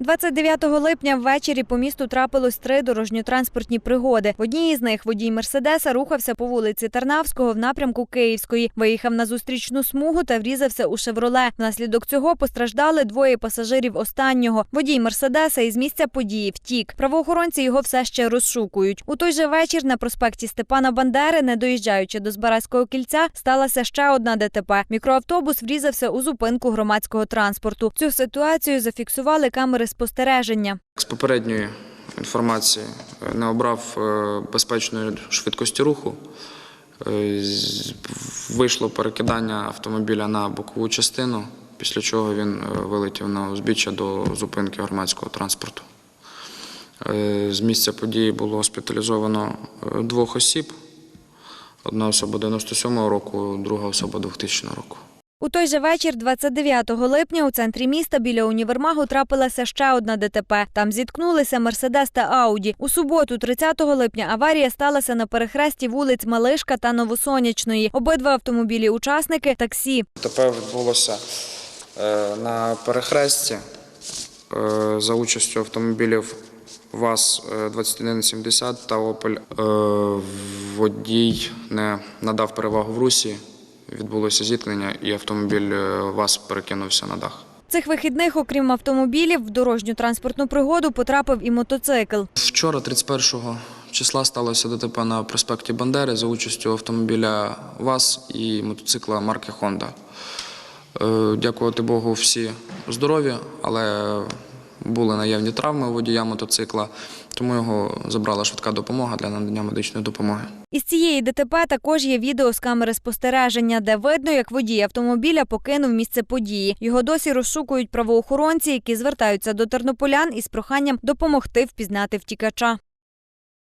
29 липня ввечері по місту трапилось три дорожньо-транспортні пригоди. В одній із них водій Мерседеса рухався по вулиці Тарнавського в напрямку Київської, виїхав на зустрічну смугу та врізався у «Шевроле». Внаслідок цього постраждали двоє пасажирів останнього. Водій Мерседеса із місця події втік. Правоохоронці його все ще розшукують. У той же вечір на проспекті Степана Бандери, не доїжджаючи до Збаразького кільця, сталася ще одна ДТП. Мікроавтобус врізався у зупинку громадського транспорту. Цю ситуацію зафіксували камери спостереження. З попередньої інформації е, не обрав е, безпечної швидкості руху. Е, Вийшло перекидання автомобіля на бокову частину, після чого він вилетів на узбіччя до зупинки громадського транспорту. З місця події було госпіталізовано двох осіб. Одна особа 97-го року, друга особа 2000 року. У той же вечір, 29 липня, у центрі міста біля універмагу трапилася ще одна ДТП. Там зіткнулися Мерседес та Ауді. У суботу, 30 липня, аварія сталася на перехресті вулиць Малишка та Новосонячної. Обидва автомобілі учасники таксі. ТП відбулося е, на перехресті е, за участю автомобілів ВАЗ е, 2170 та Опель. Е, Водій не надав перевагу в русі. Відбулося зіткнення, і автомобіль е, ВАЗ перекинувся на дах. Цих вихідних, окрім автомобілів, в дорожню транспортну пригоду потрапив і мотоцикл. Вчора, 31 числа, сталося ДТП на проспекті Бандери за участю автомобіля ВАЗ і мотоцикла марки Honda. Е, Дякувати Богу, всі здорові, але були наявні травми водія мотоцикла, тому його забрала швидка допомога для надання медичної допомоги. Із цієї ДТП також є відео з камери спостереження, де видно, як водій автомобіля покинув місце події. Його досі розшукують правоохоронці, які звертаються до тернополян із проханням допомогти впізнати втікача.